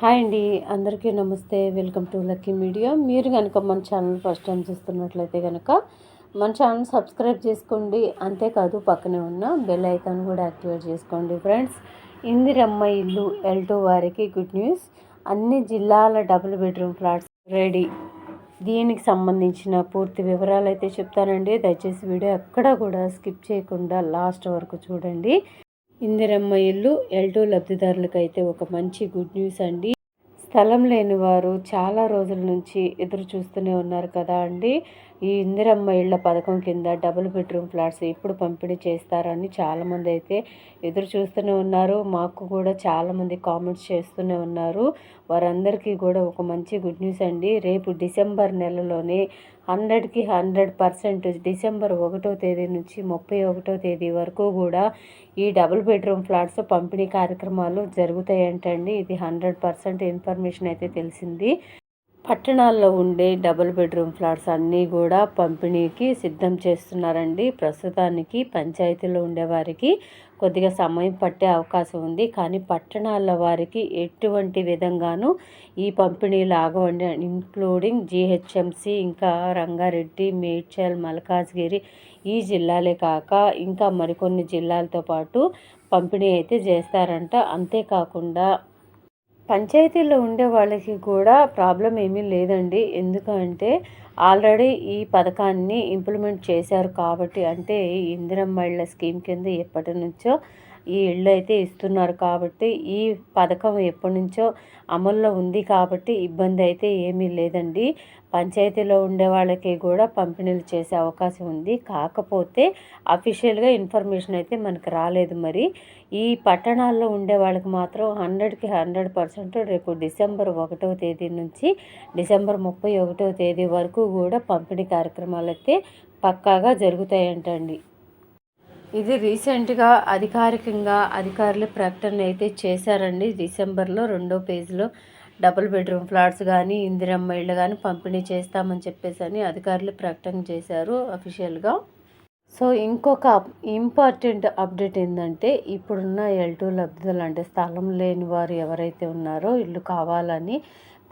Hi అండి అందరికీ నమస్తే. Welcome to lucky media. మీరు కనుక మన ఛానల్ ఫస్ట్ టైం చూస్తున్నట్లయితే కనుక మన ఛానల్ సబ్స్క్రైబ్ చేసుకోండి. అంతేకాదు పక్కనే ఉన్న బెల్ ఐకాన్ కూడా యాక్టివేట్ చేసుకోండి ఫ్రెండ్స్. ఇందిరమ్మ ఇల్లు ఎల్టో వారికి గుడ్ న్యూస్. అన్ని జిల్లాల డబుల్ బెడ్రూమ్ ఫ్లాట్స్ రెడీ. దీనికి సంబంధించిన పూర్తి వివరాలు అయితే చెప్తానండి. దయచేసి వీడియో ఎక్కడా కూడా స్కిప్ చేయకుండా లాస్ట్ వరకు చూడండి. ఇందిరమ్మ ఇల్లు ఎల్టూ లబ్ధిదారులకైతే ఒక మంచి గుడ్ న్యూస్ అండి. స్థలం లేని వారు చాలా రోజుల నుంచి ఎదురు చూస్తూనే ఉన్నారు కదా అండి. ఈ ఇందిరమ్మ ఇళ్ళ పథకం కింద డబుల్ బెడ్రూమ్ ఫ్లాట్స్ ఎప్పుడు పంపిణీ చేస్తారని చాలామంది అయితే ఎదురు చూస్తూనే ఉన్నారు. మాకు కూడా చాలామంది కామెంట్స్ చేస్తూనే ఉన్నారు. వారందరికీ కూడా ఒక మంచి గుడ్ న్యూస్ అండి. రేపు డిసెంబర్ నెలలోనే హండ్రెడ్కి హండ్రెడ్ పర్సెంట్ డిసెంబర్ ఒకటో తేదీ నుంచి ముప్పై ఒకటో తేదీ వరకు కూడా ఈ డబుల్ బెడ్రూమ్ ఫ్లాట్స్ పంపిణీ కార్యక్రమాలు జరుగుతాయంటండి. ఇది హండ్రెడ్ పర్సెంట్ ఇన్ఫర్మేషన్ అయితే తెలిసింది. పట్టణాల్లో ఉండే డబుల్ బెడ్రూమ్ ఫ్లాట్స్ అన్నీ కూడా పంపిణీకి సిద్ధం చేస్తున్నారండి. ప్రస్తుతానికి పంచాయతీలో ఉండేవారికి కొద్దిగా సమయం పట్టే అవకాశం ఉంది. కానీ పట్టణాల వారికి ఎటువంటి విధంగానూ ఈ పంపిణీలు ఆగవండి ఇంక్లూడింగ్ జిహెచ్ఎంసి ఇంకా రంగారెడ్డి మేడ్చల్ మల్కాజ్గిరి ఈ జిల్లాలే కాక ఇంకా మరికొన్ని జిల్లాలతో పాటు పంపిణీ అయితే చేస్తారంట. అంతేకాకుండా పంచాయతీల్లో ఉండే వాళ్ళకి కూడా ప్రాబ్లం ఏమీ లేదండి. ఎందుకంటే ఆల్రెడీ ఈ పథకాన్ని ఇంప్లిమెంట్ చేశారు కాబట్టి అంటే ఇందిరమ్మ ఇళ్ళ స్కీమ్ కింద ఎప్పటి నుంచో ఈ ఇళ్ళు అయితే ఇస్తున్నారు కాబట్టి ఈ పథకం ఎప్పటి నుంచో అమల్లో ఉంది కాబట్టి ఇబ్బంది అయితే ఏమీ లేదండి. పంచాయతీలో ఉండే వాళ్ళకి కూడా పంపిణీలు చేసే అవకాశం ఉంది. కాకపోతే అఫీషియల్గా ఇన్ఫర్మేషన్ అయితే మనకు రాలేదు మరి. ఈ పట్టణాల్లో ఉండే వాళ్ళకి మాత్రం హండ్రెడ్కి హండ్రెడ్ పర్సెంట్ రేపు డిసెంబర్ ఒకటవ తేదీ నుంచి డిసెంబర్ ముప్పై ఒకటవ తేదీ వరకు కూడా పంపిణీ కార్యక్రమాలు అయితే పక్కాగా జరుగుతాయంటండి. ఇది రీసెంట్గా అధికారికంగా అధికారులు ప్రకటన అయితే చేశారండి. డిసెంబర్లో రెండో పేజీలో డబుల్ బెడ్రూమ్ ఫ్లాట్స్ కానీ ఇందిరమ్మ ఇళ్ళు కానీ పంపిణీ చేస్తామని చెప్పేసి అని అధికారులు ప్రకటన చేశారు అఫీషియల్గా. సో ఇంకొక ఇంపార్టెంట్ అప్డేట్ ఏంటంటే ఇప్పుడున్న ఎల్టూ లబ్ధులు అంటే స్థలం లేని వారు ఎవరైతే ఉన్నారో ఇల్లు కావాలని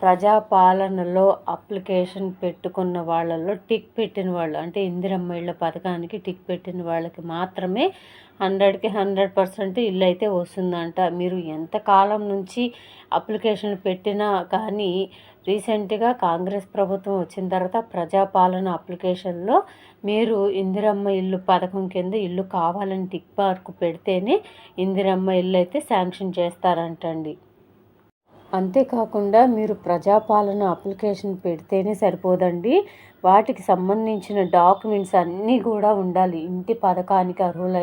ప్రజాపాలనలో అప్లికేషన్ పెట్టుకున్న వాళ్ళలో టిక్ పెట్టిన వాళ్ళు అంటే ఇందిరమ్మ ఇళ్ళ పథకానికి టిక్ పెట్టిన వాళ్ళకి మాత్రమే హండ్రెడ్కి హండ్రెడ్ పర్సెంట్ ఇల్లు అయితే వస్తుందంట. మీరు ఎంత కాలం నుంచి అప్లికేషన్ పెట్టినా కానీ రీసెంట్గా కాంగ్రెస్ ప్రభుత్వం వచ్చిన తర్వాత ప్రజాపాలన అప్లికేషన్లో మీరు ఇందిరమ్మ ఇల్లు పథకం కింద ఇల్లు కావాలని టిక్ మార్కు పెడితేనే ఇందిరమ్మ ఇల్లు అయితే శాంక్షన్ చేస్తారంటండి. అంతేకాకుండా మీరు ప్రజాపాలన అప్లికేషన్ పెడితేనే సరిపోదండి. వాటికి సంబంధించిన డాక్యుమెంట్స్ అన్నీ కూడా ఉండాలి. ఇంటి పథకానికి అర్హుల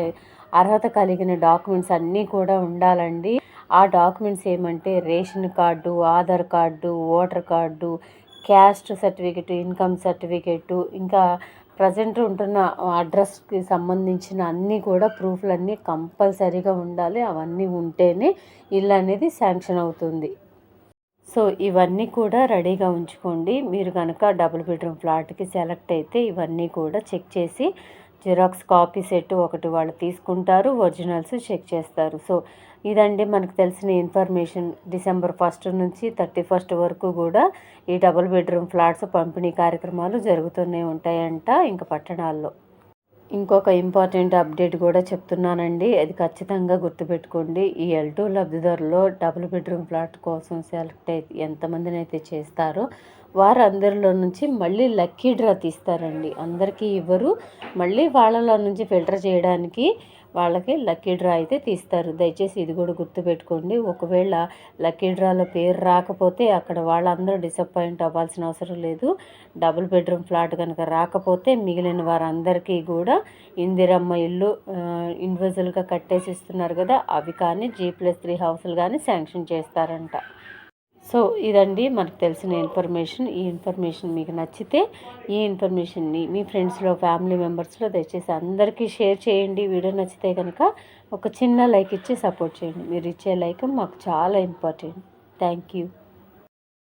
అర్హత కలిగిన డాక్యుమెంట్స్ అన్నీ కూడా ఉండాలండి. ఆ డాక్యుమెంట్స్ ఏమంటే ration card Aadhaar card voter card caste certificate income certificate ఇంకా ప్రజెంట్ ఉంటున్న అడ్రస్కి సంబంధించిన అన్నీ కూడా ప్రూఫ్లన్నీ కంపల్సరీగా ఉండాలి. అవన్నీ ఉంటేనే ఇల్లు అనేది శాంక్షన్ అవుతుంది. సో ఇవన్నీ కూడా రెడీగా ఉంచుకోండి. మీరు కనుక డబుల్ బెడ్రూమ్ ఫ్లాట్కి సెలెక్ట్ అయితే ఇవన్నీ కూడా చెక్ చేసి జిరాక్స్ కాపీ సెట్ ఒకటి వాళ్ళు తీసుకుంటారు ఒరిజినల్స్ చెక్ చేస్తారు. సో ఇదండి మనకు తెలిసిన ఇన్ఫర్మేషన్. డిసెంబర్ ఫస్ట్ నుంచి థర్టీ ఫస్ట్ వరకు కూడా ఈ డబుల్ బెడ్రూమ్ ఫ్లాట్స్ పంపిణీ కార్యక్రమాలు జరుగుతూనే ఉంటాయంట ఇంకా పట్టణాల్లో. ఇంకొక ఇంపార్టెంట్ అప్డేట్ కూడా చెప్తున్నానండి. అది ఖచ్చితంగా గుర్తుపెట్టుకోండి. ఈ ఎల్ టూ లబ్ధిదారులో డబుల్ బెడ్రూమ్ ఫ్లాట్ కోసం సెలెక్ట్ అయితే ఎంతమందిని అయితే చేస్తారో వారందరిలో నుంచి మళ్ళీ లక్కీ డ్రా తీస్తారండి. అందరికీ ఇవ్వరు. మళ్ళీ వాళ్ళలో నుంచి ఫిల్టర్ చేయడానికి వాళ్ళకి లక్కీ డ్రా అయితే తీస్తారు. దయచేసి ఇది కూడా గుర్తుపెట్టుకోండి. ఒకవేళ లక్కీ డ్రాలో పేరు రాకపోతే అక్కడ వాళ్ళందరూ డిసప్పాయింట్ అవ్వాల్సిన అవసరం లేదు. డబుల్ బెడ్రూమ్ ఫ్లాట్ కనుక రాకపోతే మిగిలిన వారందరికీ కూడా ఇందిరమ్మ ఇల్లు ఇండివిజువల్గా కట్టేసి ఇస్తున్నారు కదా అవి కానీ జీ ప్లస్ త్రీ హౌస్లు కానీ శాంక్షన్ చేస్తారంట. సో ఇదండి మనకు తెలిసిన ఇన్ఫర్మేషన్. ఈ ఇన్ఫర్మేషన్ మీకు నచ్చితే ఈ ఇన్ఫర్మేషన్ని మీ ఫ్రెండ్స్లో ఫ్యామిలీ మెంబర్స్లో దయచేసి అందరికీ షేర్ చేయండి. వీడియో నచ్చితే కనుక ఒక చిన్న లైక్ ఇచ్చి సపోర్ట్ చేయండి. మీరు ఇచ్చే లైక్ మాకు చాలా ఇంపార్టెంట్. Thank you.